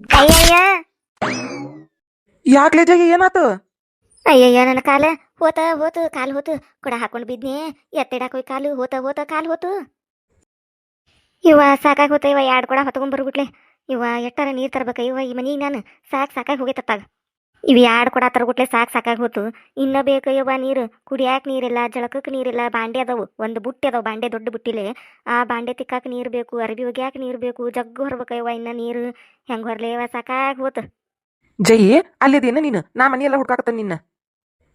ಅಯ್ಯಯ್ಯ. ಯಾಕ್ಲೆ ಜೈ ಏನಾತು? ಅಯ್ಯಯ್ಯ ನನ್ನ ಕಾಲ ಹೋತ ಹೋತು ಕಾಲು ಹೋತು. ಕೊಡ ಹಾಕೊಂಡು ಬಿದ್ನಿ. ಎತ್ತಿಡಾಕ ಹೋಯ್ ಕಾಲು ಹೋತ ಹೋತ ಕಾಲು ಹೋತು. ಇವ ಸಾಕಾಗಿ ಹೋತ ಇವ ಎರಡು ಕೊಡ ಹೊತ್ಕೊಂಡ್ ಬರ್ಬಿಟ್ಲೆ. ಇವ ಎಟ್ಟಾರ ನೀರ್ ತರ್ಬೇಕ ಇವ ಈ ಮನಿಗೆ ನಾನು ಸಾಕ್ ಸಾಕಾಗಿ ಹೋಗೈತತ್ತಾಗ ಇವ್ ಎರಡು ಕೊಡ ತರಗುಟ್ಲೆ ಸಾಕು ಸಾಕಾಗಿ ಹೋತು. ಇನ್ನೂ ಯವ್ವ ನೀರು, ಕುಡಿಯಾಕ ನೀರಿಲ್ಲ ಜಳಕಕ್ಕೆ ನೀರಿಲ್ಲ, ಬಾಂಡೆ ಅದಾವು. ಒಂದು ಬುಟ್ಟಿ ಅದಾವು, ಬಾಂಡೆ ದೊಡ್ಡ ಬುಟ್ಟಿಲೆ. ಆ ಬಾಂಡೆ ತಿಕ್ಕಾಕೆ ನೀರು ಬೇಕು, ಅರಬಿ ಒಗ್ಯಾಕೆ ನೀರು ಬೇಕು, ಜಗ್ಗು ಹೊರ್ಬೇಕ ಇನ್ನೂ ನೀರು. ಹೆಂಗೆ ಹೊರಲೇವ ಸಾಕಾಗಿ ಹೋತು. ಜೈ, ಅಲ್ಲಿದೇನ ನೀನು? ನಾ ಮನೆಯೆಲ್ಲ ಹುಡ್ಕಾಕತ್ತ ನಿನ್ನ.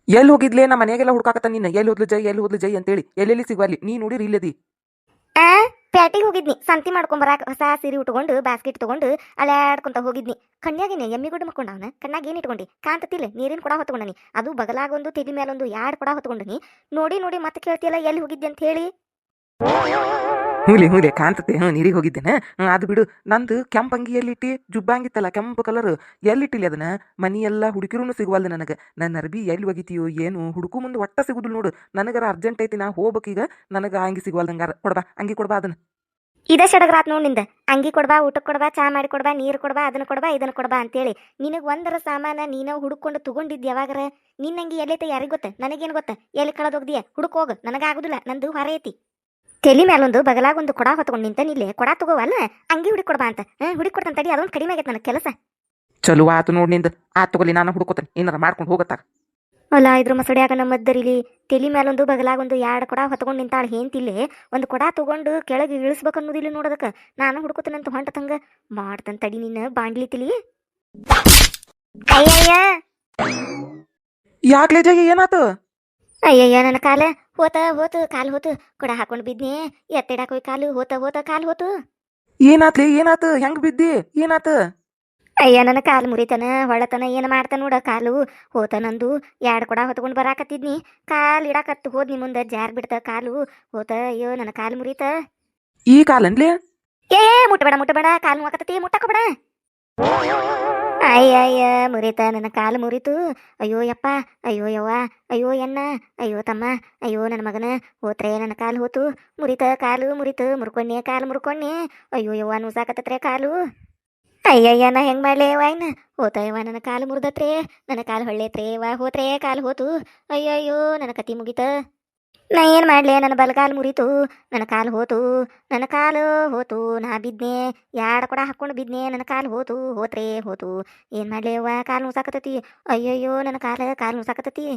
ಎಲ್ಲಿ ಹೋಗಿದ್ಲೆ? ನಮ್ಮ ಮನೆಗೆಲ್ಲ ಹುಡ್ಕಾಕತ್ತ ನಿನ್ನ. ಎಲ್ಲಿ ಹೋದ್ಲು ಜೈ ಎಲ್ಲಿ ಹೋದ್ಲು ಜೈ ಅಂತೇಳಿ. ಎಲ್ಲೆಲ್ಲಿ ಸಿಗುವಲ್ಲಿ? ನೀ ನೋಡಿರಿ ಇಲ್ಲದಿ. ಪ್ಯಾಟಿಗೆ ಹೋಗಿದ್ನಿ, ಸಂತಿ ಮಾಡ್ಕೊಂಬರಾಕ ಹೊಸ ಸೀರೆ ಉಟ್ಕೊಂಡು ಬಾಸ್ಕೆಟ್ ತಗೊಂಡು ಅಲ್ಲಾಡ್ಕೊಂತ ಹೋಗಿದ್ನಿ. ಕಣ್ಯಾಗೇನೆ, ಎಮ್ಮಿ ಗುಡ್ ಮಕ್ಕೊಂಡವನ ಕಣ್ಣಾಗ ಏನ್ ಇಟ್ಕೊಂಡಿ? ಕಾಂತತಿಲ್ಲ ನೀರಿನ ಕೊಡ ಹೊತ್ಕೊಂಡನಿ. ಅದು ಬಗಲಾಗೊಂದು ತೆಲಿ ಮೇಲೊಂದು ಎರಡು ಕೊಡ ಹೊತ್ಕೊಂಡನಿ. ನೋಡಿ ನೋಡಿ, ಮತ್ತೆ ಕೇಳ್ತಿಯಲ್ಲ ಎಲ್ಲಿ ಹೋಗಿದ್ದೆ ಅಂತ ಹೇಳಿ. ಹೂಲೆ ಹೂಲಿ ಕಾಣ್ತತೆ ಹ್ಞೂ ನೀರಿಗೆ ಹೋಗಿದ್ದೇನೆ. ಹ್ಞೂ ಅದು ಬಿಡು. ನಂದು ಕೆಂಪು ಅಂಗಿ ಎಲ್ಲಿಟ್ಟಿ? ಜುಬ್ಬಾಂಗಿತ್ತಲ್ಲ ಕೆಂಪು ಕಲರ್ ಎಲ್ಲಿಟ್ಟಿಲ್ಲ ಅದನ್ನ? ಮನಿ ಎಲ್ಲ ಹುಡುಕಿರೂ ಸಿಗುವಲ್ದು ನನಗೆ. ನನ್ನ ಅರ್ಬಿ ಎಲ್ಲಿ ಒಗಿತೀಯೋ ಏನು, ಹುಡುಕು ಮುಂದೆ ಒಟ್ಟ ಸಿಗುದಿಲ್ಲ ನೋಡು. ನನಗರ ಅರ್ಜೆಂಟ್ ಐತಿ, ನಾ ಹೋಗ್ಬೇಕೀಗ ನನಗೆ ಅಂಗಿ ಸಿಗುವಲ್ದಂಗಾರ ಕೊಡ್ಬಾ, ಅಂಗಿ ಕೊಡ್ಬಾ ಅದನ್ನ. ಇದೇ ಸಡಗ್ರಾತ್ ನೋಡಿ ನಿಂದ. ಅಂಗಿ ಕೊಡ್ಬಾ ಊಟಕ್ಕೆ ಕೊಡ್ಬಾ, ಚಾ ಮಾಡಿ ಕೊಡ್ಬಾ, ನೀರು ಕೊಡ್ಬಾ, ಅದನ್ನ ಕೊಡ್ಬಾ, ಇದನ್ನ ಕೊಡ್ಬಾ ಅಂತೇಳಿ. ನಿನಗೆ ಒಂದರ ಸಾಮಾನ ನೀನ ಹುಡುಕೊಂಡು ತಗೊಂಡಿದ್ದು ಯಾವಾಗರ? ನಿನ್ನ ಅಂಗಿ ಎಲ್ಲೈತೆ ಯಾರಿಗೆ ಗೊತ್ತ? ನನಗೇನು ಗೊತ್ತ? ಎಲ್ಲಿ ಕಳೆದೋಗ್ದಿಯ? ಹುಡುಕೋಗ ನನಗಾಗುದಿಲ್ಲ ನಂದು ಹೊರ ಐತಿ. ತಲಿ ಮ್ಯಾಲೊಂದು ಬಗಲಾಗೊಂದು ಕೊಡ ಹೊತ್ಕೊಂಡು ನಿಂತ ಇಲ್ಲಿ? ಕೊಡ ತಗೋವಲ್ಲ? ಅಂಗಿ ಹುಡುಕ್ ಕೊಡ್ಬಾ ಅಂತ. ಹುಡುಕ್ ಕೊಡ್ತಾನೆ ತಡಿ ಅದೊಂದು ಕಡಿಮೆ ಆಗೈತೆ ನನ್ನ ಕೆಲಸ. ಚಲೋ ಆತು ನೋಡಿ ನಿಂದ. ಆತು ತಗೊಲಿ ನಾನು ಹುಡುಕೋತೇನೆ. ಏನಾರ ಮಾಡ್ಕೊಂಡು ಹೋಗತ್ತಾಗ ಅಲ್ಲ ಇದ್ರ ಮಸಡ್ಯಾಗ ನಮ್ಮ ಮದ್ದರಿಲಿ ತಲಿ ಮೇಲೊಂದು ಬಗಲಾಗೊಂದು ಎರಡು ಕೊಡ ಹೊತ್ಕೊಂಡು ನಿಂತಾಳ ಹೇಂತಿಲ್ಲೇ ಒಂದು ಕೊಡ ತಗೊಂಡು ಕೆಳಗೆ ಇಳಿಸ್ಬೇಕು ಅನ್ನೋದಿಲ್ಲ ನೋಡೋದಕ್ಕೆ ನಾನು ಅಂತ ಹೊಂಟ ತಂಗ ಮಾಡ್ತಾನೆ ತಡಿ ನಿನ್ನ ಬಾಂಡ್ಲಿ ತಿಳಿ ಅಯ್ಯಯ್ಯ! ಯಾಕ್ಲೆ ಜೈ ಏನಾತು? ಅಯ್ಯಯ್ಯ ನನ್ನ ಕಾಲ. ಹೋತ ಹೋತು ಕಾಲು ಹೋತು ಕೊಡ ಹಾಕೊಂಡು ಬಿದ್ನಿ ಎತ್ತಿಡಾಕ ಹೋಯ್ ಕಾಲು ಹೋತ ಹೋತ ಕಾಲು ಹೋತು. ಏನಾತ್ ಏನಾತು ಹೆಂಗ್ ಬಿದ್ದಿ ಏನಾತ? ಅಯ್ಯ ನನ್ನ ಕಾಲು ಮುರಿತನ ಹೊಳತನ ಏನು ಮಾಡ್ತಾನ ನೋಡ ಕಾಲು ಹೋತ ನಂದು ಎರಡು ಕೊಡ ಹೊತ್ಕೊಂಡು ಬರಾಕತ್ತಿದ್ನಿ. ಕಾಲು ಇಡಾಕತ್ತು ಹೋದ್ನಿ ಮುಂದೆ ಜಾರ್ ಬಿಡ್ತ ಕಾಲು ಹೋತ ಅಯ್ಯೋ ನನ್ನ ಕಾಲು ಮುರಿತ. ಈ ಕಾಲನ್ಲೆ ಏ ಮುಟ್ಟಬೇಡ ಮುಟ್ಟಬೇಡ ಕಾಲು ಮುಟ್ಟಕೋಬೇಡ. ಅಯ್ಯ ಅಯ್ಯ ಮುರಿತ, ನನ್ನ ಕಾಲು ಮುರಿತು. ಅಯ್ಯೋ ಯಪ್ಪ, ಅಯ್ಯೋ ಯವ್ವ, ಅಯ್ಯೋ ಎನ್ನ ಅಯ್ಯೋ ತಮ್ಮ, ಅಯ್ಯೋ ನನ್ನ ಮಗನ. ಹೋತ್ರೆ ನನ್ನ ಕಾಲು ಹೋತು. ಮುರಿತ ಕಾಲು ಮುರಿತು. ಮುರ್ಕೊಂಡೆ ಕಾಲು ಮುರ್ಕೊಂಡೆ. ಅಯ್ಯೋ ಯವ್ವ, ನೂಸಾಕತ್ತತ್ರೆ ಕಾಲು. ಅಯ್ಯಯ್ಯ, ನಾ ಹೆಂಗ್ ಮಾಡ್ಲೇ ವಾಯ್ನ ಹೋತ ಯವ್ವ, ನನ್ನ ಕಾಲು ಮುರಿದತ್ರೆ. ನನ್ನ ಕಾಲು ಹೊಳ್ಳೆತ್ರೆ ವಾ ಹೋತ್ರೆ ಕಾಲು ಹೋತು. ಅಯ್ಯಯ್ಯೋ, ನನ್ನ ಕತಿ ಮುಗಿತ. ನಾ ಏನು ಮಾಡ್ಲೆ? ನನ್ನ ಬಲಗಾಲು ಮುರಿತು ನನ್ನ ಕಾಲು ಹೋತು ನನ್ನ ಕಾಲು ಹೋತು ನಾ ಬಿದ್ನೆ ಯಾಡ ಕೂಡ ಹಾಕೊಂಡು ಬಿದ್ನೆ ನನ್ನ ಕಾಲು ಹೋತು ಹೋತ್ರೆ ಹೋತು. ಏನು ಮಾಡ್ಲೆ ಅವ್ವ? ಕಾಲು ಸಾಕತತಿ ಅಯ್ಯಯ್ಯೋ ನನ್ನ ಕಾಲು ಕಾಲು ಸಾಕತತಿ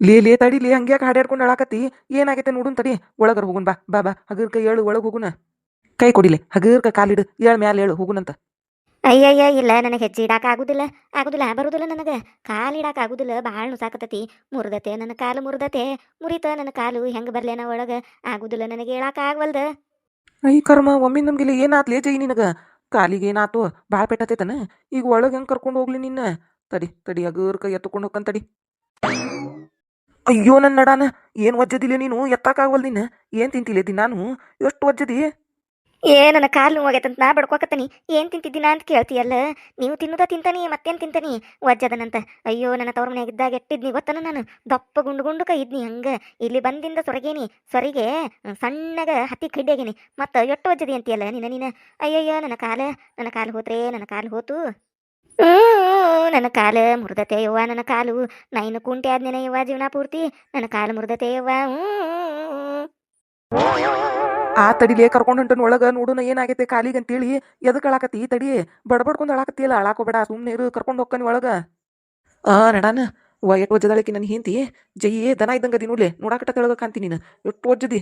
ಲೇ ಲೇ ತಡಿ ಲೇ ಹಂಗ್ಯಾಕೆ ಹಾಡ್ಯಾಡ್ಕೊಂಡು ಅಳಾಕತ್ತಿ? ಏನಾಗೈತೆ ನೋಡುನ್ ತಡಿ. ಒಳಗರ್ ಹೋಗುನ್ ಬಾ ಬಾ ಬಾ. ಹಗರ್ಕ ಏಳು ಒಳಗೆ ಹೋಗುನ. ಕೈ ಕೊಡಿಲೆ. ಹಗರ್ಕ ಕಾಲಿಡು ಏಳ್ ಮ್ಯಾಲ ಏಳು ಹೋಗುನಂತ. ಅಯ್ಯಯ್ಯ, ಇಲ್ಲ, ನನಗೆ ಹೆಜ್ಜೆ ಇಡಾಕ ಆಗುದಿಲ್ಲ. ಆಗುದಿಲ್ಲ, ಬರುದಿಲ್ಲ ನನಗೆ. ಕಾಲು ಇಡಾಕ ಆಗುದಿಲ್ಲ ಭಾಳ ನುಸಾಕತತಿ ಮುರಿದತೆ, ನನ್ನ ಕಾಲು ಮುರಿದತೆ. ಮುರಿತ, ನನ್ನ ಕಾಲು ಹೆಂಗೆ ಬರ್ಲೇನ ಒಳಗೆ ಆಗುದಿಲ್ಲ, ನನಗೆ ಹೇಳಾಕ ಆಗವಲ್ದ. ಅಯ್ಯ ಕರ್ಮ, ಒಮ್ಮೆ ನಮ್ಗಿಲ್ಲಿ ಏನಾತ್ ಲೇ ಜೈ ನಿನಗ? ಕಾಲಿಗೆ ಏನಾತು? ಭಾಳ ಪೆಟ್ಟತೈತನ ಈಗ ಒಳಗೆ ಹೆಂಗೆ ಕರ್ಕೊಂಡು ಹೋಗ್ಲಿ ನಿನ್ನ? ತಡಿ ತಡಿ ಹಗರ್ಕ ಎತ್ತುಕೊಂಡು ಹೋಗ್ಕಂತ ತಡಿ. ಅಯ್ಯೋ ನನ್ನ ನಡಾನ, ಏನು ಒಜ್ಜದಿಲ್ಲ ನೀನು? ಎತ್ತಕ್ಕಾಗವಲ್ ನಿನ್ನ ಏನು ತಿಂತಿಲ್ಲ ನಾನು ಎಷ್ಟು ಒಜ್ಜದಿ? ಏ, ನನ್ನ ಕಾಲು ನೋವಾಗೈತಂತ ನಾ ಬಡ್ಕೋಕತ್ತೀನಿ. ಏನು ತಿಂತಿದ್ದೀನ ಅಂತ ಕೇಳ್ತೀಯಲ್ಲ? ನೀವು ತಿನ್ನುದ ತಿಂತಾನಿ, ಮತ್ತೇನು ತಿಂತಾನಿ? ವಜ್ಜದನಂತ. ಅಯ್ಯೋ, ನನ್ನ ತವ್ರ ಮನೆಯಾಗ ಇದ್ದಾಗ ಎಟ್ಟಿದ್ನಿ ಗೊತ್ತನ ನಾನು ದಪ್ಪ ಗುಂಡು ಗುಂಡು ಇದ್ನಿ ಹಂಗೆ. ಇಲ್ಲಿ ಬಂದಿಂದ ಸೊರಗೇನಿ, ಸೊರಿಗೆ ಸಣ್ಣಗ ಹತ್ತಿ ಕಡ್ಡಿಯಾಗೇನಿ ಮತ್ತು ಎಟ್ಟು ವಜ್ಜದಿ ಅಂತೀಯಲ್ಲ ನಿನ್ನ ನೀನು? ಅಯ್ಯಯ್ಯೋ, ನನ್ನ ಕಾಲ, ನನ್ನ ಕಾಲು ಹೋತ್ರೆ, ನನ್ನ ಕಾಲು ಹೋತು. ನನ್ನ ಕಾಲು ಮುರ್ದತೆ ಯವ್ವ, ನನ್ನ ಕಾಲು. ನಾ ಕುಂಟೆ ಆದ್ನೇನ ಯವ್ವ ಜೀವನ ಪೂರ್ತಿ, ನನ್ನ ಕಾಲು ಮುರ್ದತೆ ಯವ್ವ. ಹ್ಮ್. ಆ ತಡಿಲೇ ಕರ್ಕೊಂಡು ಹೊಂಟನ ಒಳಗೆ ನೋಡೋಣ ಏನಾಗೈತೆ ಕಾಲಿಗೆ ಅಂತೇಳಿ ಎದಕ್ಕೆ ಅಳಾಕತ್ತಿ ತಡಿ ಬಡ್ಬಡ್ಕೊಂಡು ಅಳಾಕತ್ತಿಯಲ್ಲ ಅಳಾಕೋಬೇಡ ಸುಮ್ಮನೆ ಇರು ಕರ್ಕೊಂಡು ಹೋಗ್ಕನಿ ಒಳಗೆ. ಆ ನಡಾನ ವ ಒಜ್ಜದಾಳಕಿ ನನ್ನ ಹಿಂತಿ ಜೈ ದನ ಇದ್ದಂಗ ಅದಿ ನೋಡ್ಲೆ ನೋಡಾಕಟ್ಟ ತೆಳಗ ಕಾಂತಿ ನೀನು. ಎಷ್ಟು ಒಜ್ಜದಿ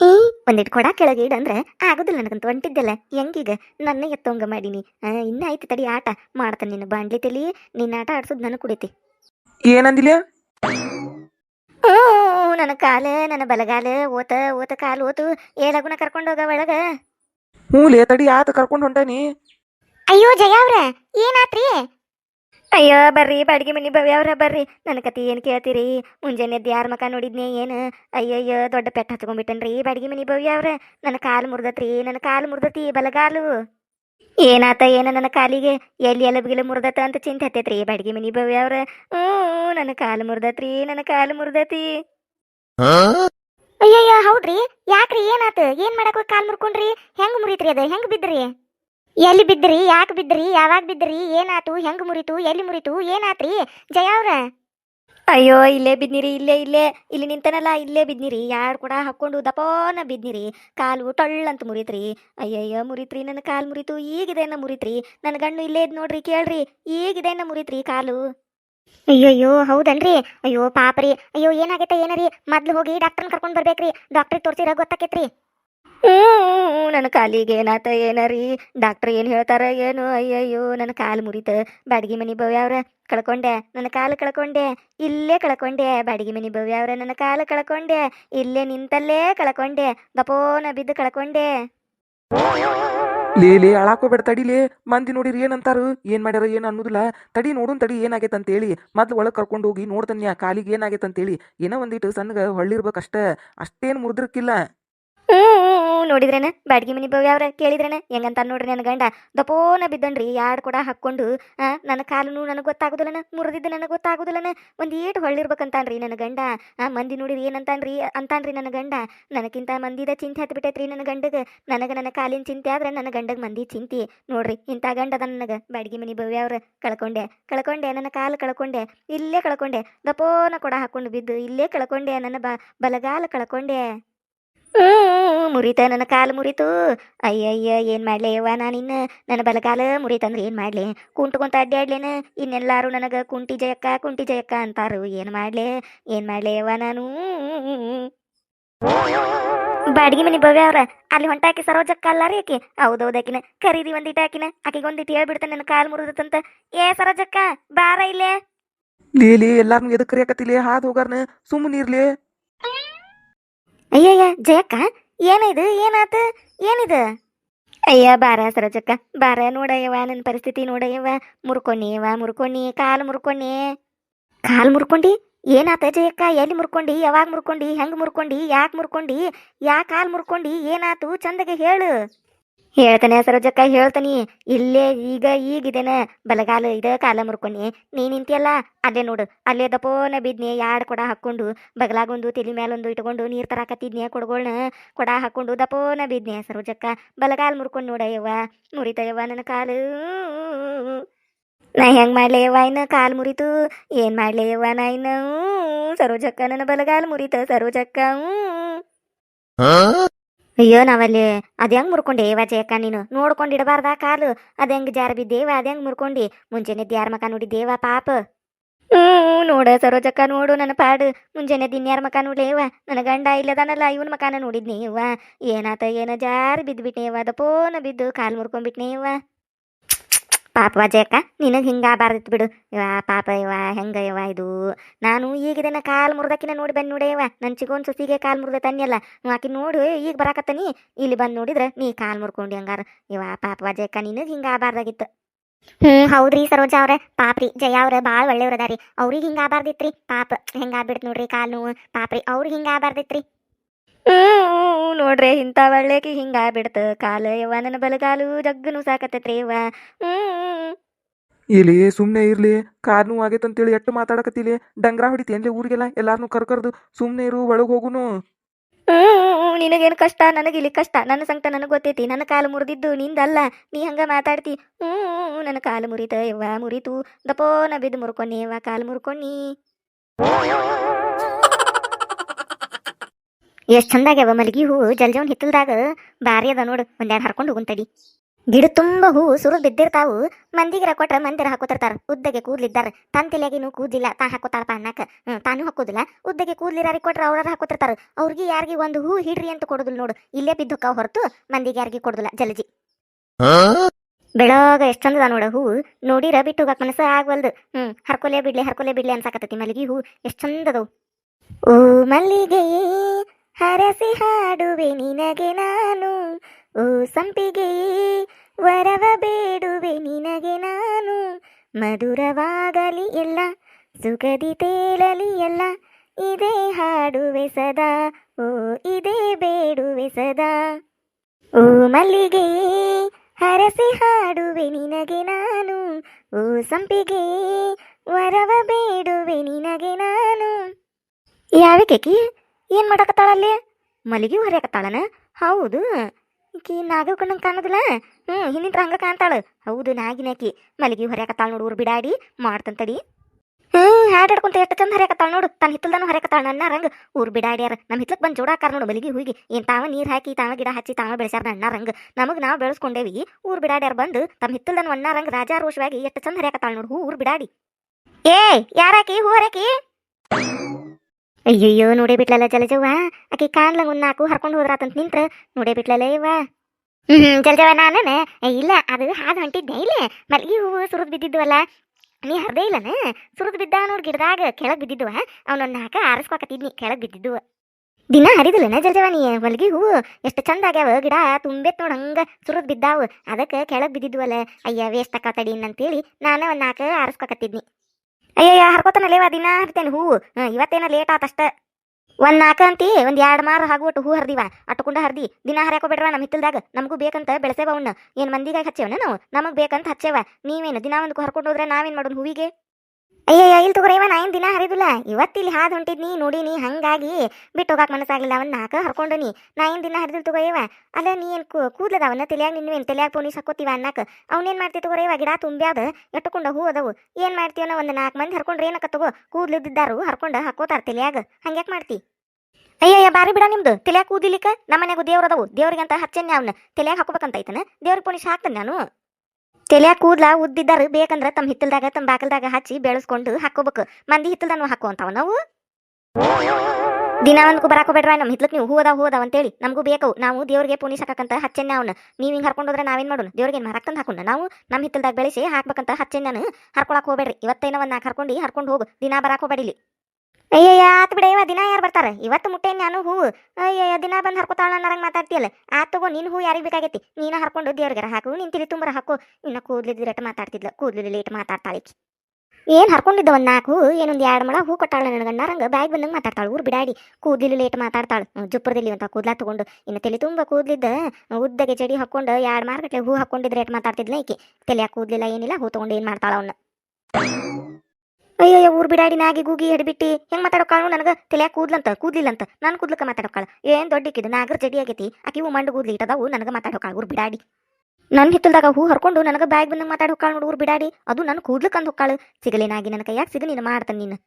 ಈ ಒಂದಿಟ್ ಕೊಡ ಕೆಳಗೆ ಇಡಂದ್ರೆ ಆಗುದಿಲ್ಲ ನನಗಂತ ಹೊಂಟಿದ್ದಲ್ಲ ಹೆಂಗೀಗ? ನನ್ನ ಎತ್ತವಂಗ ಮಾಡೀನಿ. ಇನ್ನ ಐತಿ ತಡಿ ಆಟ. ಮಾಡ್ತಾನೆ ನಿನ್ನ ಬಾಂಡ್ಲಿ ತಲಿ. ನಿನ್ನ ಆಟ ಆಡ್ಸೋದು ನನಗೆ ಕುಡಿತಿ. ಏನಂದಿಲ್ಲ ನನ್ನ ಕಾಲ ನನ್ನ ಬಲಗಾಲ ಓತ ಓತ ಕಾಲು ಓತು ಏ ಲಗುನ ಕರ್ಕೊಂಡೋಗ ಒಳಗ. ಹ್ಞೂ ಲೇ ತಡಿ ಆತ ಕರ್ಕೊಂಡು ಹೊಂಟಾನಿ. ಅಯ್ಯೋ ಜಯ ಅವ್ರ ಏನಾತ್ರಿ? ಅಯ್ಯೋ ಬರ್ರಿ ಬಾಡಿಗೆ ಮನಿ ಬವ್ಯ ಅವ್ರ ಬರ್ರಿ. ನನ್ನ ಕತಿ ಏನು ಕೇಳ್ತೀರಿ? ಮುಂಜಾನೆ ಎದ್ದು ಯಾರ ಮಕ ನೋಡಿದ್ನೇ ಏನು? ಅಯ್ಯಯ್ಯೋ ದೊಡ್ಡ ಪೆಟ್ಟ ಹಚ್ಕೊಂಡ್ಬಿಟ್ಟನ್ರಿ ಬಾಡಿಗೆ ಮನಿ ಬವ್ಯ ಅವ್ರ. ನನ್ನ ಕಾಲು ಮುರ್ದತ್ರಿ ನನ್ನ ಕಾಲು ಮುರ್ದತಿ ಬಲಗಾಲು. ಏನಾತ ಏನ ನನ್ನ ಕಾಲಿಗೆ? ಎಲ್ಲಿ ಎಲಬಿಗಿಲ ಮುರ್ದತ ಅಂತ ಚಿಂತೆ ಹತ್ತೈತ್ರಿ ಬಾಡಿಗೆ ಮನಿ ಬವ್ಯ ಅವ್ರ. ಹ್ಞೂ ನನ್ನ ಕಾಲು ಮುರ್ದತ್ರಿ ನನ್ನ ಕಾಲು ಮುರ್ದತಿ. ಅಯ್ಯಯ್ಯ ಹೌದ್ರಿ? ಯಾಕ್ರಿ? ಏನಾತ? ಏನ್ ಮಾಡಕ್ ಹೋಗಿ ಕಾಲ್ ಮುರ್ಕೊಂಡ್ರಿ? ಹೆಂಗ್ ಮುರಿತ್ರಿ ಅದ? ಹೆಂಗ್ ಬಿದ್ರಿ ಎಲ್ಲಿ ಬಿದ್ರಿ ಯಾಕ್ ಬಿದ್ರಿ ಯಾವಾಗ ಬಿದ್ರಿ ಏನಾತು? ಹೆಂಗ್ ಮುರಿತು? ಎಲ್ಲಿ ಮುರಿತು? ಏನಾತ್ರಿ? ಜಯ ಅವ್ರ? ಅಯ್ಯೋ ಇಲ್ಲೇ ಬಿದ್ನಿರಿ ಇಲ್ಲೇ ಇಲ್ಲೇ. ಇಲ್ಲಿ ನಿಂತನಲ್ಲ ಇಲ್ಲೇ ಬಿದ್ನಿರಿ. ಯಾರು ಕೂಡ ಹಾಕೊಂಡು ದಪೋನ ಬಿದ್ನಿರಿ. ಕಾಲು ಟೊಳ್ಳಂತ ಮುರಿತ್ರಿ. ಅಯ್ಯಯ್ಯ ಮುರಿತ್ರಿ ನನ್ನ ಕಾಲು ಮುರಿತು. ಈಗಿದೆ ಮುರಿತ್ರಿ? ನನ್ನ ಗಣ್ಣು ಇಲ್ಲೇ ಇದ್ ನೋಡ್ರಿ ಕೇಳ್ರಿ. ಈಗಿದೆ ಮುರಿತ್ರಿ ಕಾಲು? ಅಯ್ಯಯ್ಯೋ ಹೌದನ್ರಿ ಅಯ್ಯೋ, ಪಾಪ್ರಿ. ಅಯ್ಯೋ, ಏನಾಗೈತೆ, ಏನರಿ? ಮೊದ್ಲು ಹೋಗಿ ಡಾಕ್ಟರ್ನ ಕರ್ಕೊಂಡ್ ಬರ್ಬೇಕ್ರಿ. ಡಾಕ್ಟ್ರಿಗೆ ತೋರ್ಸಿರ ಗೊತ್ತಾಕೈತ್ರಿ. ಹ್ಞೂ ನನ್ನ ಕಾಲಿಗೆ ಏನಾತ, ಏನರಿ? ಡಾಕ್ಟರ್ ಏನು ಹೇಳ್ತಾರ, ಏನು? ಅಯ್ಯಯ್ಯೋ ನನ್ನ ಕಾಲು ಮುರಿತ. ಬಾಡಿಗೆ ಮನಿ ಬವ್ಯಾವ್ರ? ಕಳ್ಕೊಂಡೆ. ನನ್ನ ಕಾಲು ಕಳ್ಕೊಂಡೆ. ಇಲ್ಲೇ ಕಳ್ಕೊಂಡೆ. ಬಾಡಿಗೆ ಮನಿ ಬವ್ಯಾವ್ರ? ನನ್ನ ಕಾಲು ಕಳ್ಕೊಂಡೆ. ಇಲ್ಲೇ ನಿಂತಲ್ಲೇ ಕಳ್ಕೊಂಡೆ. ದಪೋನ ಬಿದ್ದು ಕಳ್ಕೊಂಡೆ. ಲೇ ಲೇ ತಡಿ, ಲೇ. ಮಂದಿ ನೋಡಿರಿ ಏನಂತಾರು? ಏನ್ ಮಾಡ್ಯಾರ, ಏನ್ ಅನ್ನೋದಿಲ್ಲ. ತಡಿ ನೋಡುನ್ ತಡಿ ಏನಾಗೈತೆ ಅಂತೇಳಿ ಮೊದ್ಲು ಒಳಗೆ ಕರ್ಕೊಂಡು ಹೋಗಿ ನೋಡ್ತನ್ಯ, ಕಾಲಿಗೆ ಏನಾಗೈತೆ ಅಂತೇಳಿ ಏನೋ ಒಂದಿಟ್ಟು ಸಣ್ಣಗ ಹೊಳ್ಳಿರ್ಬೇಕಷ್ಟ. ಅಷ್ಟೇನ್ ಮುರಿದಿರ್ಕಿಲ್ಲ. ನೋಡಿದ್ರೇನ? ಬ್ಯಾಡ್ಗಿ ಮನಿ ಬವ್ಯಾವ್ರ ಕೇಳಿದ್ರೇನ? ಹೆಂಗಂತ ನೋಡ್ರಿ ನನ್ನ ಗಂಡ. ದಪೋನ ಬಿದ್ದನ್ರಿ ಯಾರ್ ಕೂಡ ಹಾಕ್ಕೊಂಡು ನನ್ನ ಕಾಲು ನನಗೆ ಗೊತ್ತಾಗೋದಿಲ್ಲನ? ಮುರಿದಿದ್ದು ನನಗೆ ಗೊತ್ತಾಗುದಿಲ್ಲನ? ಒಂದು ಏಟು ಹೊಳ್ಳಿರ್ಬೇಕಂತಾನ್ರಿ ನನ್ನ ಗಂಡ. ಮಂದಿ ನೋಡಿರಿ ಏನಂತಾನ್ರಿ, ಅಂತಾನ್ರಿ ನನ್ನ ಗಂಡ. ನನಗಿಂತ ಮಂದಿದ ಚಿಂತೆ ಹತ್ಬಿಟ್ಟೈತ್ರಿ ನನ್ನ ಗಂಡಗೆ. ನನಗೆ ನನ್ನ ಕಾಲಿನ ಚಿಂತೆ ಆದ್ರೆ ನನ್ನ ಗಂಡಗೆ ಮಂದಿ ಚಿಂತೆ. ನೋಡ್ರಿ ಇಂಥ ಗಂಡದ ನನಗೆ. ಬ್ಯಾಡ್ಗಿ ಮನಿ ಬವ್ಯಾವ್ರ ಕಳ್ಕೊಂಡೆ. ಕಳ್ಕೊಂಡೆ, ನನ್ನ ಕಾಲು ಕಳ್ಕೊಂಡೆ. ಇಲ್ಲೇ ಕಳ್ಕೊಂಡೆ. ದಪೋನ ಕೂಡ ಹಾಕೊಂಡು ಬಿದ್ದು, ಇಲ್ಲೇ ಕಳ್ಕೊಂಡೆ ನನ್ನ ಬಲಗಾಲು ಕಳ್ಕೊಂಡೆ. ಮುರಿತ ನನ್ನ ಕಾಲು ಮುರಿತು. ಅಯ್ಯಯ್ಯ, ಏನ್ ಮಾಡ್ಲಿ ಯವ್ವ ಇನ್ನು? ನನ್ನ ಬಲಕಾಲ ಮುರಿತಂದ್ರೆ ಏನು ಮಾಡ್ಲಿ? ಕುಂಟ್ಕೊಂತ ಅಡ್ಡಾಡ್ಲೇನ ಇನ್ನೆಲ್ಲಾರು ನನಗೆ ಕುಂಟಿ ಜಯಕ್ಕ ಕುಂಟಿ ಜಯಕ್ಕ ಅಂತಾರು. ಏನು ಮಾಡ್ಲಿ? ಏನು ಮಾಡ್ಲಿ ಯವ್ವ ನಾನು? ಬಾಡಿಗೆ ಮನೆ ಬವ್ಯ ಅವ್ರ? ಅಲ್ಲಿ ಹೊಂಟಾಕಿ ಸರೋಜಕ್ಕ ಅಲ್ಲಾರಿ ಆಕಿ? ಹೌದೌದಾಕಿನ. ಕರೀರಿ ಒಂದಿಟ ಆಕಿನ. ಆಕಿಗೆ ಒಂದಿಟ್ಟು ಹೇಳ್ಬಿಡ್ತಾನೆ ನನ್ನ ಕಾಲು ಮುರಿದತ್ತಂತ. ಏ ಸರೋಜಕ್ಕ, ಬಾರ ಇಲ್ಲೇ? ಲೀಲಿ ಲೇ, ಎಲ್ಲಾರ್ನು ಎದಕ್ ಹಾದು ಹೋಗಾರ್ನ? ಸುಮ್ಮನಿರ್ಲೇ ಅಯ್ಯಯ್ಯ, ಜಯಕ್ಕ, ಏನಿದು, ಏನಾತ, ಏನಿದು? ಅಯ್ಯ, ಬಾರ ಸರೋಜಕ್ಕ, ಬಾರ ನೋಡಯ್ಯವ ನನ್ನ ಪರಿಸ್ಥಿತಿ ನೋಡಯ್ಯವ ಮುರ್ಕೊಣ್ಣಿಯವ ಮುರ್ಕೊನಿ ಕಾಲು ಮುರ್ಕೊಣ್ಣಿ ಕಾಲು ಮುರ್ಕೊಂಡಿ? ಏನಾತ ಜಯಕ್ಕ, ಎಲ್ಲಿ ಮುರ್ಕೊಂಡಿ, ಯಾವಾಗ ಮುರ್ಕೊಂಡಿ, ಹೆಂಗ್ ಮುರ್ಕೊಂಡಿ, ಯಾಕೆ ಮುರ್ಕೊಂಡಿ ಯಾಕೆ ಕಾಲು ಮುರ್ಕೊಂಡಿ, ಏನಾತು, ಚಂದಗೆ ಹೇಳು. ಹೇಳ್ತಾನೆ ಸರೋಜಕ್ಕ, ಹೇಳ್ತಾನಿ. ಇಲ್ಲೇ ಈಗ ಈಗಿದೇನ ಬಲಗಾಲ ಇದ, ಕಾಲ ಮುರ್ಕೊನಿ ನೀ ನಿಂತಿಯಲ್ಲ, ಅಲ್ಲೇ ನೋಡು. ಅಲ್ಲೇ ದಪೋನ ಬಿದ್ನಿ, ಯಾಡ್ ಕೊಡ ಹಾಕೊಂಡು ಬಗಲಾಗೊಂದು, ತಲೆ ಮೇಲೊಂದು ಇಟ್ಕೊಂಡು ನೀರ್ ತರಕತ್ತಿದ್ನಿ, ಕೊಡಗೋಳ್ನ ಕೊಡ ಹಾಕೊಂಡು ದಪೋನ ಬಿದ್ನಿ ಸರೋಜಕ್ಕ. ಬಲಗಾಲ್ ಮುರ್ಕೊಂಡು ನೋಡಯ್ಯವ್ವ, ಮುರಿತಯ್ಯವ್ವ ನನ್ನ ಕಾಲು. ನಾ ಹೆಂಗ್ ಮಾಡ್ಲೆ ಯವ್ವ ಇನ್ನ? ಕಾಲು ಮುರಿತು. ಏನ್ ಮಾಡ್ಲೆ ಯವ್ವ ನಾ ಇನ್ನ? ಸರೋಜಕ್ಕ ನನ್ನ ಬಲಗಾಲ್ ಮುರಿತ ಸರೋಜಕ್ಕ. ಅಯ್ಯೋ, ನಾವಲ್ಲಿ ಅದು ಹೆಂಗ್ ಮುರ್ಕೊಂಡೆ ಯವ್ವ ಜಯಕ್ಕ ನೀನು? ನೋಡ್ಕೊಂಡು ಇಡಬಾರ್ದ ಕಾಲು. ಅದ ಹೆಂಗ್ ಜಾರ ಬಿದ್ದೇವ, ಅದು ಹೆಂಗ್ ಮುರ್ಕೊಂಡಿ? ಮುಂಜಾನೆ ಯಾರ ಮಕ ನೋಡಿದ್ದೇವ ಪಾಪ. ಹ್ಞೂ ನೋಡ ಸರೋಜಕ್ಕ ನೋಡು ನನ್ನ ಪಾಡು. ಮುಂಜಾನೆ ದಿನ್ಯಾರ ಮಕ ನೋಡ್ಲೇವ? ನನ್ನ ಗಂಡ ಇಲ್ಲದಾನಲ್ಲ, ಇವನ್ ಮಕಾನ ನೋಡಿದ್ನಿ ಇವ್ವ ಏನಾತ, ಏನ ಜಾರಿ ಅದ ದಪೋನ ಬಿದ್ದು ಕಾಲು ಮುರ್ಕೊಂಡ್ಬಿಟ್ನೇವ? ಪಾಪ ಅಜಯಕ್ಕ ನಿನಗೆ ಹಿಂಗಾಗಬಾರ್ದಿತ್ತು ಬಿಡು. ಇವ ಪಾಪ ಇವ ಹೆಂಗ ಇವ ಇದು? ನಾನು ಈಗಿದನ ಕಾಲು ಮುರ್ದಕ್ಕಿನ ನೋಡಿ ಬಂದು ನೋಡೇ ಇವ. ನನ್ನ ಚಿಗೋನ್ ಸೊಸಿಗೆ ಕಾಲು ಮುರ್ದ ತನ್ಯಲ್ಲ. ಆಕಿ ನೋಡು ಈಗ ಬರಾಕತ್ತನಿ. ಇಲ್ಲಿ ಬಂದು ನೋಡಿದ್ರೆ ನೀ ಕಾಲು ಮುರ್ಕೊಂಡು ಹಂಗಾರ. ಇವ ಪಾಪ ಅಜಯಕ್ಕ ನಿನಗೆ ಹಿಂಗಾಗಬಾರ್ದಾಗಿತ್ತು ಹ್ಮ್. ಹೌದ್ರಿ ಸರೋಜ ಅವ್ರ. ಪಾಪ್ರಿ ಜಯ ಅವ್ರ ಭಾಳ ಒಳ್ಳೆಯವ್ರದಾರಿ. ಅವ್ರಿಗೆ ಹಿಂಗಾಗಬಾರ್ದಿತ್ರಿ ಪಾಪ ಹೆಂಗಾಗ್ಬಿಡ್ತು ನೋಡ್ರಿ ಕಾಲು ನೋವು. ಪಾಪ್ರಿ ಅವ್ರಿಗೆ ಹಿಂಗಾಗಬಾರ್ದಿತ್ರಿ ಹ್ಞೂ ನೋಡ್ರಿ ಇಂಥ ಒಳ್ಳೆಕಿ ಹಿಂಗಾಗ್ಬಿಡ್ತು ಕಾಲ ಯವ್ವ ನನ್ನ ಬಲಗಾಲು ಜಗ್ಗನು ಸಾಕತ್ತೈತ್ರಿ ಯವ್ವ. ಹ್ಞೂ. ಇಲ್ಲಿ ಸುಮ್ಮನೆ ಇರ್ಲಿ. ಕಾರ್ ನೋವು ಆಗೈತೆ ಅಂತೇಳಿ ಎಟ್ಟು ಮಾತಾಡಕತ್ತಿಲಿ? ಡಂಗ್ರ ಹೊಡಿತಿ ಏನ್ಲೇ ಊರಿಗೆಲ್ಲ? ಎಲ್ಲಾರ್ನು ಕರ್ಕರ್ದು ಸುಮ್ಮನೆ ಇರು ಒಳಗೆ ಹೋಗುನು. ಹ್ಞೂ ನಿನಗೇನು ಕಷ್ಟ? ನನಗೆ ಇಲ್ಲಿ ಕಷ್ಟ. ನನ್ನ ಸಂಕಟ ನನಗೆ ಗೊತ್ತೈತಿ. ನನ್ನ ಕಾಲು ಮುರಿದಿದ್ದು ನಿಂದಲ್ಲ. ನೀ ಹಂಗ ಮಾತಾಡ್ತಿ. ಹ್ಞೂ ನನ್ನ ಕಾಲು ಮುರಿತ ಯವ್ವ ಮುರಿತು. ದಪೋನ ಬಿದ್ದು ಮುರ್ಕೊನಿ ಯವ್ವ ಕಾಲು ಮುರ್ಕೊಣ್ಣಿ ಎಷ್ಟು ಚಂದಾಗ್ಯಾವ ಮಲ್ಗಿ ಹೂ ಜಲ್ಜವನ್ ಹಿತ್ತಲ್ದಾಗ ಬಾರಿ ಅದ ನೋಡು, ಒಂದೆರಡು ಹರ್ಕೊಂಡು ಹೋಗುಂತಡಿ ತಡಿ. ಗಿಡ ತುಂಬ ಹೂ ಸುರು ಬಿದ್ದಿರ್ತಾವು, ಮಂದಿಗೆ ಕೊಟ್ರ ಮಂದಿರ ಹಾಕೋತಿರ್ತಾರ, ಉದ್ದಗೆ ಕೂದ್ಲಿದ್ದಾರ. ತನ್ ಕೂದಿಲ್ಲ ತಾ ಹಾಕೋತಾಳಪ್ಪ ಅನ್ನಕ ತಾನು ಹಾಕೋದಿಲ್ಲ. ಉದ್ದಗೆ ಕೂದ್ಲಿರಾರಿ ಕೊಟ್ರ ಅವ್ರ ಹಾಕೋತಿರ್ತಾರ. ಅವ್ರಿಗೆ ಯಾರಿಗೆ ಒಂದು ಹೂ ಹಿಡ್ರಿ ಅಂತ ಕೊಡೋದಿಲ್ಲ ನೋಡು, ಇಲ್ಲೇ ಬಿದ್ದಕ್ಕ ಹೊರತು, ಮಂದಿಗೆ ಯಾರಿಗೆ ಕೊಡೋದಿಲ್ಲ, ಜಲಜಿ. ಬೆಳಗ ಎಷ್ಟ್ ಚಂದದ ನೋಡ ಹೂ, ನೋಡಿರ ಬಿಟ್ಟು ಹೋಗಕ್ ಮನಸ್ಸ ಆಗ್ವಲ್ದು. ಹ್ಮ್, ಹರ್ಕೊಲೆ ಬಿಡ್ಲಿ ಹರ್ಕೊಲೆ ಬಿಡ್ಲಿ ಅನ್ಸಾಕತ್ತೈತಿ ಮಲ್ಲಿಗೆ ಹೂ, ಎಷ್ಟ್ ಚಂದದವು. ಓ ಮಲ್ಲಿಗೆ ಹರಸಿ ಹಾಡುವೆ ನಿನಗೆ ನಾನು, ಓ ಸಂಪಿಗೆ, ವರವ ಬೇಡುವೆ ನಿನಗೆ ನಾನು. ಮಧುರವಾಗಲಿ ಎಲ್ಲ, ಸುಗದಿ ತೇಲಲಿ ಎಲ್ಲ, ಇದೇ ಹಾಡುವೆ ಸದಾ, ಓ ಇದೇ ಬೇಡುವೆ ಸದಾ. ಓ ಮಲ್ಲಿಗೆ, ಹರಸಿ ಹಾಡುವೆ ನಿನಗೆ ನಾನು, ಓ ಸಂಪಿಗೆ, ವರವ ಬೇಡುವೆ ನಿನಗೆ ನಾನು. ಯಾವಿಕೇಕಿ ಏನ್ ಮಾಡಕತ್ತಾಳಲ್ಲಿ? ಮಲ್ಲಿಗೆ ಹೊರಿಯಾಕತ್ತಾಳನ? ಹೌದು. ಈಕಿ ನಾಗ ಕಣ್ಣಂಗೆ ಕಾಣೋದಿಲ್ಲ. ಹ್ಞೂ ಹಿಂದಿನ ಹಂಗೆ ಕಾಣ್ತಾಳು. ಹೌದು ನಾಗಿನಾಕಿ ಮಲಗಿ ಹೊರ್ಯಾಕತ್ತಾಳ ನೋಡು, ಊರು ಬಿಡಾಡಿ ಮಾಡ್ತಂತಡಿ ಹ್ಞೂ ಹಾಡಾಡ್ಕೊಂತ ಎಷ್ಟು ಚಂದ ಹರಿಯಾಕತ್ತಾಳ ನೋಡು. ತನ್ನ ಹಿತ್ತಲ್ದಾನು ಹರಿಯಾಕತ್ತಾಳ ನನ್ನ ರಂಗ. ಊರು ಬಿಡಾಡ್ಯಾರ ನಮ್ಮ ಹಿತ್ತಲಕ್ಕೆ ಬಂದು ಜೋಡಾಕಾರ ನೋಡು. ಮಲಗಿ ಹುಗಿ, ಏನು ತಾವ ನೀರು ಹಾಕಿ, ತಾವ ಗಿಡ ಹಚ್ಚಿ, ತಾವ ಬೆಳೆಸ್ಯಾರ ನನ್ನ ರಂಗ. ನಮಗೆ ನಾವು ಬೆಳೆಸ್ಕೊಂಡೇವಿ. ಊರು ಬಿಡಾಡ್ಯಾರ ಬಂದು ತಮ್ಮ ಹಿತ್ತಲ್ದಾನು ಅಣ್ಣ ರಂಗ ರಾಜಾರೋಷವಾಗಿ ಎಷ್ಟು ಚಂದ ಹರಿಯಾಕತ್ತಾಳ ನೋಡು. ಹೂ, ಊರು ಬಿಡಾಡಿ. ಏ ಯಾರಾಕಿ ಹೂ ಹರಕಿ ಅಯ್ಯಯ್ಯೋ ನೋಡೇ ಬಿಟ್ಲಲ್ಲ ಜಲಜವ್ವ? ಆಕಿ ಕಾಣ್ಲಂಗ ಒಂದು ನಾಲ್ಕು ಹರ್ಕೊಂಡು ಹೋದ್ರಾತಂತ ನಿಂತ್ರ. ನೋಡೇ ಬಿಟ್ಲಲ್ಲ ಇವ್ವ. ಹ್ಮ್ ಜಲಜವ ನಾನೇ ಇಲ್ಲ ಅದು ಹಾದು ಹೊಂಟಿದ್ದೆ ಇಲ್ಲೇ. ಮಲ್ಗಿ ಹೂವು ಸುರಿದ್ ಬಿದ್ದಿದ್ವಲ್ಲ. ನೀ ಹರ್ದೇ ಇಲ್ಲನ? ಸುರಿದ್ ಬಿದ್ದ ನೋಡ್ ಗಿಡದಾಗ ಕೆಳಗ್ ಬಿದ್ದಿದ್ವ. ಅವನೊಂದು ನಾಲ್ಕ ಆರಿಸ್ಕೊಕತ್ತಿದ್ನಿ ಕೆಳಗ್ ಬಿದ್ದಿದ್ವು. ದಿನ ಹರಿದಿಲ್ಲನ ಜಲಜವ ನೀ? ಮಲ್ಗಿ ಹೂವು ಎಷ್ಟು ಚಂದ ಆಗ್ಯಾವ ಗಿಡ ತುಂಬೆತ್ ನೋಡ್ ಹಂಗ ಸುರಿದ್ ಬಿದ್ದಾವು. ಅದಕ್ಕೆ ಕೆಳಗ್ ಬಿದ್ದಿದ್ವಲ್ಲ. ಅಯ್ಯ ವೇಸ್ಟ್ ಆಕತ್ತಡಿ ಅಂತೇಳಿ ನಾನು ಒಂದು ನಾಲ್ಕು ಆರಿಸ್ಕೊಕತ್ತಿದ್ನಿ. ಅಯ್ಯಯ್ಯ ಹರ್ಕೋತಾನಲ್ಲೇವ ದಿನ ಹರಿತೇನೆ ಹೂವು ಇವತ್ತೇನ ಲೇಟ್ ಆತಷ್ಟ ಒಂದ್ ನಾಲ್ಕ ಅಂತಿ, ಒಂದ್ ಎರಡ್ ಮಾರು ಹಾಗುವಟ್ಟು ಹೂ ಹರ್ದಿವ. ಅಟ್ಟುಕೊಂಡ ಹರ್ದಿ, ದಿನ ಹರ್ಯಾಕೋಬೇಡ್ರ ನಮ್ಮ ಹಿತ್ತಲ್ದಾಗ. ನಮಗೂ ಬೇಕಂತ ಬೆಳೆಸೇವ ಉಣ್ಣ ಏನ್ ಮಂದಿಗಾಗಿ ಹಚ್ಚೇವನ ನಾವು? ನಮಗ್ ಬೇಕಂತ ಹಚ್ಚೇವ. ನೀವೇನು ದಿನ ಒಂದು ಹರ್ಕೊಂಡು ಹೋದ್ರೆ ನಾವೇನ್ ಮಾಡೋದು ಹೂವಿಗೆ? ಅಯ್ಯಯ್ಯ ಇಲ್ಲಿ ತಗೋರೇವ ನಾ ದಿನ ಹರಿದಿಲ್ಲ. ಇವತ್ತಿಲ್ಲಿ ಹಾದು ಹೊಂಟಿದ್ನಿ ನೋಡಿನಿ ಹಂಗಾಗಿ ಬಿಟ್ಟು ಹೋಗಾಕ ಮನಸ್ಸಾಗಲಿಲ್ಲ. ಅವನ್ ಹರ್ಕೊಂಡು ನೀ, ನಾ ಏನು ದಿನ ಹರಿದಿಲ್ ತಗೋಯವ ಅಲ್ಲ, ನೀ ಏನು ಕೂದಲದ ಅವನ್ನ ತಲ್ಯಾಗ ನಿನ್ನ ಏನು ತಲ್ಯಾಗ ಪೋನಿಸ್ ಹಾಕೋತೀವ ಅನ್ನಕ. ಅವನೇನ್ ಮಾಡ್ತಿ ಇವ ಗಿಡ ತುಂಬ್ಯಾದ ಎಟ್ಟುಕೊಂಡ ಹೂ ಅದಾವು. ಏನು ಮಾಡ್ತೀವನ ಒಂದು ನಾಲ್ಕು ಮಂದಿ ಹರ್ಕೊಂಡ್ರೆ ಏನಕ್ಕ ತಗೋ? ಕೂದಲಿದ್ದಾರು ಹರ್ಕೊಂಡು ಹಾಕೋತಾರ ತಲೆಯಾಗ. ಹಂಗ್ಯಾಕೆ ಮಾಡ್ತಿ? ಅಯ್ಯಯ್ಯ, ಬಾರಿ ಬಿಡ ನಿಮ್ದು. ತಲಿಯಾಗ್ ಕೂದಿಲಿಕ್ಕ ಮನೆಗೂ ದೇವ್ರದವು ದೇವ್ರಿಗೆ ಅಂತ ಹಚ್ಚನ್ಯ ಅವನ್ನ ತಲಿಯಾಗ ಹಾಕೋಬೇಕಂತ ಐತನ? ದೇವ್ರಿಗೆ ಪೋನಿಸ್ ಹಾಕ್ತೇನೆ ನಾನು ತಲ್ಯಾಗ ಕೂದ್ಲ ಉದ್ದಿದ್ದಾರೆ ಬೇಕಂದ್ರೆ ತಮ್ಮ ಹಿತ್ತಲ್ದಾಗ ತಮ್ಮ ಬಾಕಲ್ದಾಗ ಹಚ್ಚಿ ಬೆಳೆಸ್ಕೊಂಡು ಹಾಕೋಬೇಕು ಮಂದಿ ಹಿತ್ತಲ್ದಾನು ಹಾಕುವಂತಾವ ನಾವು. ದಿನ ಒಂದ್ಕು ಬರಾಕೋಬೇಡ್ರ ನಮ್ಮ ಹಿತ್ಲಕ್ ನೀವು. ಹೂ ಅದಾವ ಹೂ ಅದಾವ ಅಂತೇಳಿ ನಮಗೂ ಬೇಕು. ನಾವು ದೇವ್ರಿಗೆ ಪುನೀಸ್ ಹಾಕಂತ ಹಚ್ಚೆನ್ನ ಅವ್ನ. ನೀವು ಹಿಂಗೆ ಹರ್ಕೊಂಡೋದ್ರೆ ನಾವೇನ್ ಮಾಡೋಣ ದೇವ್ರಿಗೆ ಏನು ತಂದು ಹಾಕೋಣ ನಾವು ನಮ್ಮ ಹಿತ್ತಲ್ದಾಗ ಬೆಳೆಸಿ ಹಾಕ್ಬೇಕಂತ ಹಚ್ಚೆನ್ನ ನಾನು ಹರ್ಕೊಳಕ್ ಹೋಗ್ಬೇಡ್ರಿ. ಇವತ್ತೇನ ಒಂದು ನಾಲ್ಕು ಹರ್ಕೊಂಡು ಹರ್ಕೊಂಡು ಹೋಗು. ದಿನ ಬರಕೋಬೇಡಿಲಿ ಅಯ್ಯಯ್ಯ, ಆತು ಬಿಡ, ಇವ ದಿನ ಯಾರು ಬರ್ತಾರೆ? ಇವತ್ತು ಮುಟ್ಟೆ ನಾನು ಹೂವು ಅಯ್ಯಯ್ಯ, ದಿನ ಬಂದು ಹರ್ಕೊತಾಳ ನನಗೆ ಮಾತಾಡ್ತೀಯಲ್ಲ. ಆತ ತಗೋ, ನಿನ್ ಹೂ ಯಾರಿಗೆ ಬೇಕಾಗೈತಿ? ನೀನ ಹರ್ಕೊಂಡು ದೇವ್ರಿಗೆ ಹಾಕು, ನಿನ್ ತಿಳಿ ತುಂಬರ ಹಾಕು. ಇನ್ನ ಕೂದಲಿದ್ದು ರೇಟ್ ಮಾತಾಡ್ತಿದ್ಲ, ಕೂದ್ಲಿ ಲೇಟ್ ಮಾತಾಡ್ತಾಳಿಕ್ಕಿ ಏನು ಹರ್ಕೊಂಡಿದ್ದ ಒಂದು ನಾಲ್ಕು? ಏನೊಂದು ಎರಡು ಮಳ ಹೂ ಕೊಟ್ಟಾಳ ನನ್ನ ರಂಗ ಬ್ಯಾಗ್ ಬಂದಂಗೆ ಮಾತಾಡ್ತಾಳ, ಊರು ಬಿಡಾಡಿ. ಕೂದಲು ಲೇಟ್ ಮಾತಾಡ್ತಾಳ ಜುಪ್ಪರದಲ್ಲಿ ಅಂತ ಕೂದಲ ತಗೊಂಡು. ಇನ್ನು ತಲೆ ತುಂಬ ಕೂದಲಿದ್ದ, ಉದ್ದಗೆ ಚಡಿ ಹಾಕೊಂಡು ಎರಡು ಮಾರ್ಗಟ್ಲೆ ಹೂ ಹಾಕೊಂಡಿದ್ರೆ ರೇಟ್ ಮಾತಾಡ್ತಿದ್ಲ ಈಕೆ. ತಲೆ ಕೂದಲಿಲ್ಲ ಏನಿಲ್ಲ, ಹೂ ತೊಗೊಂಡು ಏನು ಮಾಡ್ತಾಳ ಅವನ್ನ ಅಯ್ಯಯ್ಯ, ಊರ್ ಬಿಡಾಡಿ ನಾಗಿ ಗೂಗಿ ಹಿಡಿಬಿಟ್ಟಿ ಹೆಂಗ್ ಮಾತಾಡೋಕಾಳು ನನಗೆ? ತಲೆಯಾಗ ಕೂದ್ಲಂತ, ಕೂದ್ಲಿಲ್ಲಂತ. ನಾನು ಕೂದ್ಲಕ್ಕ ಮಾತಾಡೋಕಾಳ ಏನ್ ದೊಡ್ಡಕ್ಕಿದು ನಾಗರ ಜಡಿ ಆಗೈತಿ. ಆಕಿ ಹೂ ಮಂಡು ಕೂದ್ಲಿ ಇಟ್ಟದವು, ನನಗ ಮಾತಾಡೋಕಾಳ ಊರು ಬಿಡಾಡಿ. ನನ್ನ ಹಿತ್ತಲ್ದಾಗ ಹೂ ಹರ್ಕೊಂಡು ನನಗೆ ಬ್ಯಾಗ್ ಬಂದಂಗೆ ಮಾತಾಡಿ ಹೋಗ್ಕಾಳ ನೋಡು ಊರು ಬಿಡಾಡಿ. ಅದು ನನ್ನ ಕೂದ್ಲಕ್ ಅಂದ್ ಹೋಗ್ಕಾಳು ಸಿಗಲೇನಾಗಿ ನನ್ನ ಕೈಯಾಗ ಸಿಗ, ನೀನು ಮಾಡ್ತಾನೆ ನೀನು.